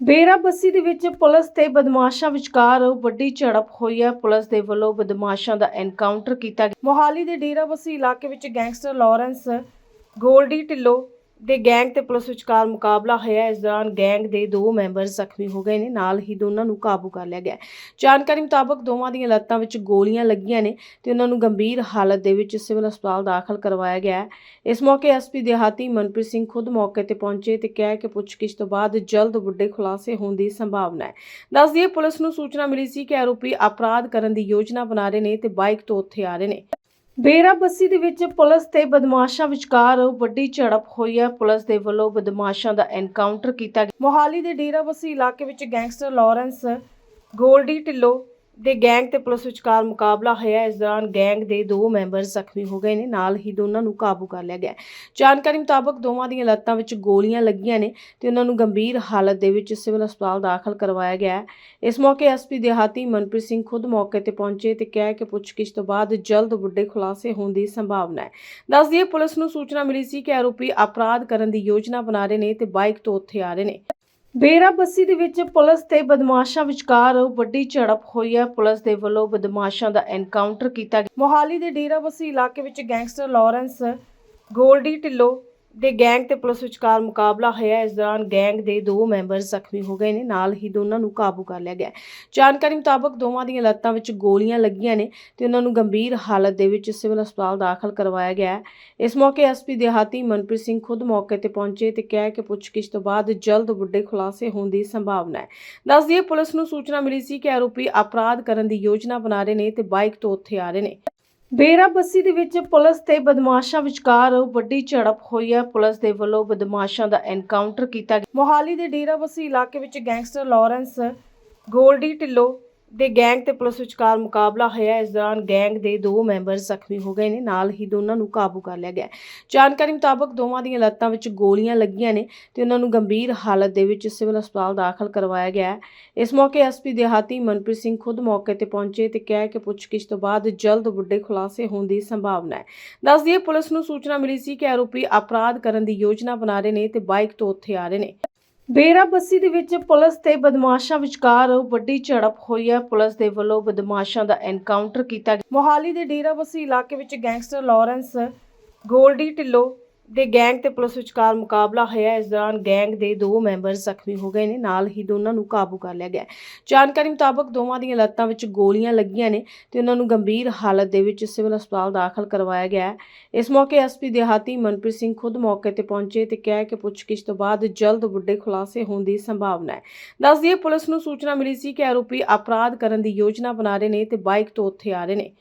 ਡੇਰਾ ਬੱਸੀ ਦੇ ਵਿੱਚ ਪੁਲਿਸ ਤੇ ਬਦਮਾਸ਼ਾਂ ਵਿਚਕਾਰ ਵੱਡੀ ਝੜਪ ਹੋਈ ਹੈ। ਪੁਲਿਸ ਦੇ ਵੱਲੋਂ ਬਦਮਾਸ਼ਾਂ ਦਾ ਐਨਕਾਊਂਟਰ ਕੀਤਾ ਗਿਆ। ਮੋਹਾਲੀ ਦੇ ਡੇਰਾ ਬੱਸੀ ਇਲਾਕੇ ਵਿੱਚ ਗੈਂਗਸਟਰ ਲਾਰੈਂਸ ਗੋਲਡੀ ਢਿੱਲੋਂ ਦੇ ਗੈਂਗ ਤੇ ਪੁਲਿਸ ਵਿਚਕਾਰ ਮੁਕਾਬਲਾ ਹੋਇਆ। ਇਸ ਦੌਰਾਨ ਗੈਂਗ ਦੇ ਦੋ ਮੈਂਬਰ ਜ਼ਖਮੀ ਹੋ ਗਏ ਨੇ। ਨਾਲ ਹੀ ਦੋਨਾਂ ਨੂੰ ਕਾਬੂ ਕਰ ਲਿਆ ਗਿਆ। ਜਾਣਕਾਰੀ ਮੁਤਾਬਕ ਦੋਵਾਂ ਦੀਆਂ ਲੱਤਾਂ ਵਿੱਚ ਗੋਲੀਆਂ ਲੱਗੀਆਂ ਨੇ ਤੇ ਉਹਨਾਂ ਨੂੰ ਗੰਭੀਰ ਹਾਲਤ ਦੇ ਵਿੱਚ ਸਿਵਲ ਹਸਪਤਾਲ ਦਾਖਲ ਕਰਵਾਇਆ ਗਿਆ ਇਸ ਮੌਕੇ ਐਸਪੀ ਦਿਹਾਤੀ ਮਨਪ੍ਰੀਤ ਸਿੰਘ ਖੁਦ ਮੌਕੇ ਤੇ ਪਹੁੰਚੇ ਤੇ ਕਿਹਾ ਕਿ ਪੁੱਛਗਿੱਛ ਤੋਂ ਬਾਅਦ ਜਲਦ ਵੱਡੇ ਖੁਲਾਸੇ ਹੋਣ ਦੀ ਸੰਭਾਵਨਾ ਹੈ। ਦੱਸ ਦਈਏ ਪੁਲਿਸ ਨੂੰ ਸੂਚਨਾ ਮਿਲੀ ਸੀ ਕਿ ਆਰੋਪੀ ਅਪਰਾਧ ਕਰਨ ਦੀ ਯੋਜਨਾ ਬਣਾ ਰਹੇ ਨੇ ਤੇ ਬਾਈਕ ਤੋਂ ਉੱਥੇ ਆ ਰਹੇ ਨੇ। ਡੇਰਾ ਬੱਸੀ ਦੇ ਵਿੱਚ ਪੁਲਿਸ ਤੇ ਬਦਮਾਸ਼ਾਂ ਵਿਚਕਾਰ ਵੱਡੀ ਝੜਪ ਹੋਈ ਹੈ। ਪੁਲਿਸ ਦੇ ਵੱਲੋਂ ਬਦਮਾਸ਼ਾਂ ਦਾ ਐਨਕਾਊਂਟਰ ਕੀਤਾ ਗਿਆ। ਮੋਹਾਲੀ ਦੇ ਡੇਰਾ ਬੱਸੀ ਇਲਾਕੇ ਵਿੱਚ ਗੈਂਗਸਟਰ ਲਾਰੈਂਸ ਗੋਲਡੀ ਢਿੱਲੋਂ ਦੇ ਗੈਂਗ ਤੇ ਪੁਲਿਸ ਵਿਚਕਾਰ ਮੁਕਾਬਲਾ ਹੋਇਆ। ਇਸ ਦੌਰਾਨ ਗੈਂਗ ਦੇ ਦੋ ਮੈਂਬਰ ਜ਼ਖਮੀ ਹੋ ਗਏ ਨੇ। ਨਾਲ ਹੀ ਦੋਨਾਂ ਨੂੰ ਕਾਬੂ ਕਰ ਲਿਆ ਗਿਆ। ਜਾਣਕਾਰੀ ਮੁਤਾਬਕ ਦੋਵਾਂ ਦੀਆਂ ਲੱਤਾਂ ਵਿੱਚ ਗੋਲੀਆਂ ਲੱਗੀਆਂ ਨੇ ਤੇ ਉਹਨਾਂ ਨੂੰ ਗੰਭੀਰ ਹਾਲਤ ਦੇ ਵਿੱਚ ਸਿਵਲ ਹਸਪਤਾਲ ਦਾਖਲ ਕਰਵਾਇਆ ਗਿਆ ਹੈ। ਇਸ ਮੌਕੇ ਐਸਪੀ ਦਿਹਾਤੀ ਮਨਪ੍ਰੀਤ ਸਿੰਘ ਖੁਦ ਮੌਕੇ ਤੇ ਪਹੁੰਚੇ ਤੇ ਕਿਹਾ ਕਿ ਪੁੱਛਗਿੱਛ ਤੋਂ ਬਾਅਦ ਜਲਦ ਵੱਡੇ ਖੁਲਾਸੇ ਹੋਣ ਦੀ ਸੰਭਾਵਨਾ ਹੈ। ਦੱਸ ਦਈਏ, ਪੁਲਿਸ ਨੂੰ ਸੂਚਨਾ ਮਿਲੀ ਸੀ ਕਿ ਆਰੋਪੀ ਅਪਰਾਧ ਕਰਨ ਦੀ ਯੋਜਨਾ ਬਣਾ ਰਹੇ ਨੇ ਤੇ ਬਾਈਕ ਤੋਂ ਉੱਥੇ ਆ ਰਹੇ ਨੇ। ਡੇਰਾ ਬੱਸੀ ਦੇ ਵਿੱਚ ਪੁਲਿਸ ਤੇ ਬਦਮਾਸ਼ਾਂ ਵਿਚਕਾਰ ਵੱਡੀ ਝੜਪ ਹੋਈ ਹੈ। ਪੁਲਿਸ ਦੇ ਵੱਲੋਂ ਬਦਮਾਸ਼ਾਂ ਦਾ ਐਨਕਾਊਂਟਰ ਕੀਤਾ ਗਿਆ। ਮੋਹਾਲੀ ਦੇ ਡੇਰਾ ਬੱਸੀ ਇਲਾਕੇ ਵਿੱਚ ਗੈਂਗਸਟਰ ਲਾਰੈਂਸ ਗੋਲਡੀ ਢਿੱਲੋਂ ਦੇ ਗੈਂਗ ਤੇ ਪੁਲਿਸ ਵਿਚਕਾਰ ਮੁਕਾਬਲਾ ਹੋਇਆ। ਇਸ ਦੌਰਾਨ ਗੈਂਗ ਦੇ ਦੋ ਮੈਂਬਰ ਜ਼ਖਮੀ ਹੋ ਗਏ ਨੇ। ਨਾਲ ਹੀ ਦੋਨਾਂ ਨੂੰ ਕਾਬੂ ਕਰ ਲਿਆ ਗਿਆ ਜਾਣਕਾਰੀ ਮੁਤਾਬਕ ਦੋਵਾਂ ਦੀਆਂ ਲੱਤਾਂ ਵਿੱਚ ਗੋਲੀਆਂ ਲੱਗੀਆਂ ਨੇ ਤੇ ਉਹਨਾਂ ਨੂੰ ਗੰਭੀਰ ਹਾਲਤ ਦੇ ਵਿੱਚ ਸਿਵਲ ਹਸਪਤਾਲ ਦਾਖਲ ਕਰਵਾਇਆ ਗਿਆ ਹੈ। ਇਸ ਮੌਕੇ ਐਸਪੀ ਦਿਹਾਤੀ ਮਨਪ੍ਰੀਤ ਸਿੰਘ ਖੁਦ ਮੌਕੇ ਤੇ ਪਹੁੰਚੇ ਤੇ ਕਿਹਾ ਕਿ ਪੁੱਛਗਿੱਛ ਤੋਂ ਬਾਅਦ ਜਲਦ ਵੱਡੇ ਖੁਲਾਸੇ ਹੋਣ ਦੀ ਸੰਭਾਵਨਾ ਹੈ। ਦੱਸ ਦਈਏ, ਪੁਲਿਸ ਨੂੰ ਸੂਚਨਾ ਮਿਲੀ ਸੀ ਕਿ ਆਰੋਪੀ ਅਪਰਾਧ ਕਰਨ ਦੀ ਯੋਜਨਾ ਬਣਾ ਰਹੇ ਨੇ ਤੇ ਬਾਈਕ ਤੋਂ ਉੱਥੇ ਆ ਰਹੇ ਨੇ। ਡੇਰਾ ਬੱਸੀ ਦੇ ਵਿੱਚ ਪੁਲਿਸ ਤੇ ਬਦਮਾਸ਼ਾਂ ਵਿਚਕਾਰ ਵੱਡੀ ਝੜਪ ਹੋਈ ਹੈ। ਪੁਲਿਸ ਦੇ ਵੱਲੋਂ ਬਦਮਾਸ਼ਾਂ ਦਾ ਐਨਕਾਊਂਟਰ ਕੀਤਾ ਗਿਆ। ਮੋਹਾਲੀ ਦੇ ਡੇਰਾ ਬੱਸੀ ਇਲਾਕੇ ਵਿੱਚ ਗੈਂਗਸਟਰ ਲਾਰੈਂਸ ਗੋਲਡੀ ਢਿੱਲੋਂ ਦੇ ਗੈਂਗ ਤੇ ਪੁਲਿਸ ਵਿਚਕਾਰ ਮੁਕਾਬਲਾ ਹੋਇਆ। ਇਸ ਦੌਰਾਨ ਗੈਂਗ ਦੇ ਦੋ ਮੈਂਬਰ ਜ਼ਖਮੀ ਹੋ ਗਏ ਨੇ। ਨਾਲ ਹੀ ਦੋਨਾਂ ਨੂੰ ਕਾਬੂ ਕਰ ਲਿਆ ਗਿਆ ਜਾਣਕਾਰੀ ਮੁਤਾਬਕ ਦੋਵਾਂ ਦੀਆਂ ਲੱਤਾਂ ਵਿੱਚ ਗੋਲੀਆਂ ਲੱਗੀਆਂ ਨੇ ਤੇ ਉਹਨਾਂ ਨੂੰ ਗੰਭੀਰ ਹਾਲਤ ਦੇ ਵਿੱਚ ਸਿਵਲ ਹਸਪਤਾਲ ਦਾਖਲ ਕਰਵਾਇਆ ਗਿਆ ਇਸ ਮੌਕੇ ਐਸਪੀ ਦਿਹਾਤੀ ਮਨਪ੍ਰੀਤ ਸਿੰਘ ਖੁਦ ਮੌਕੇ ਤੇ ਪਹੁੰਚੇ ਤੇ ਕਿਹਾ ਕਿ ਪੁੱਛਗਿੱਛ ਤੋਂ ਬਾਅਦ ਜਲਦ ਵੱਡੇ ਖੁਲਾਸੇ ਹੋਣ ਦੀ ਸੰਭਾਵਨਾ ਹੈ। ਦੱਸ ਦਈਏ ਪੁਲਿਸ ਨੂੰ ਸੂਚਨਾ ਮਿਲੀ ਸੀ ਕਿ ਆਰੋਪੀ ਅਪਰਾਧ ਕਰਨ ਦੀ ਯੋਜਨਾ ਬਣਾ ਰਹੇ ਨੇ ਤੇ ਬਾਈਕ ਤੋਂ ਉੱਥੇ ਆ ਰਹੇ ਨੇ। ਡੇਰਾ ਬੱਸੀ ਦੇ ਵਿੱਚ ਪੁਲਿਸ ਤੇ ਬਦਮਾਸ਼ਾਂ ਵਿਚਕਾਰ ਵੱਡੀ ਝੜਪ ਹੋਈ ਹੈ। ਪੁਲਿਸ ਦੇ ਵੱਲੋਂ ਬਦਮਾਸ਼ਾਂ ਦਾ ਐਨਕਾਊਂਟਰ ਕੀਤਾ ਗਿਆ। ਮੋਹਾਲੀ ਦੇ ਡੇਰਾ ਬੱਸੀ ਇਲਾਕੇ ਵਿੱਚ ਗੈਂਗਸਟਰ ਲਾਰੈਂਸ ਗੋਲਡੀ ਢਿੱਲੋਂ ਦੇ ਗੈਂਗ ਤੇ ਪੁਲਿਸ ਵਿਚਕਾਰ ਮੁਕਾਬਲਾ ਹੋਇਆ। ਇਸ ਦੌਰਾਨ ਗੈਂਗ ਦੇ ਦੋ ਮੈਂਬਰ ਜ਼ਖਮੀ ਹੋ ਗਏ ਨੇ, ਨਾਲ ਹੀ ਦੋਨਾਂ ਨੂੰ ਕਾਬੂ ਕਰ ਲਿਆ ਗਿਆ ਜਾਣਕਾਰੀ ਮੁਤਾਬਕ ਦੋਵਾਂ ਦੀਆਂ ਲੱਤਾਂ ਵਿੱਚ ਗੋਲੀਆਂ ਲੱਗੀਆਂ ਨੇ ਤੇ ਉਹਨਾਂ ਨੂੰ ਗੰਭੀਰ ਹਾਲਤ ਦੇ ਵਿੱਚ ਸਿਵਲ ਹਸਪਤਾਲ ਦਾਖਲ ਕਰਵਾਇਆ ਗਿਆ ਇਸ ਮੌਕੇ ਐਸਪੀ ਦਿਹਾਤੀ ਮਨਪ੍ਰੀਤ ਸਿੰਘ ਖੁਦ ਮੌਕੇ ਤੇ ਪਹੁੰਚੇ ਤੇ ਕਿਹਾ ਕਿ ਪੁੱਛਗਿੱਛ ਤੋਂ ਬਾਅਦ ਜਲਦ ਵੱਡੇ ਖੁਲਾਸੇ ਹੋਣ ਦੀ ਸੰਭਾਵਨਾ ਹੈ। ਦੱਸ ਦਈਏ ਪੁਲਿਸ ਨੂੰ ਸੂਚਨਾ ਮਿਲੀ ਸੀ ਕਿ ਆਰੋਪੀ ਅਪਰਾਧ ਕਰਨ ਦੀ ਯੋਜਨਾ ਬਣਾ ਰਹੇ ਨੇ ਤੇ ਬਾਈਕ ਤੋਂ ਉੱਥੇ ਆ ਰਹੇ ਨੇ।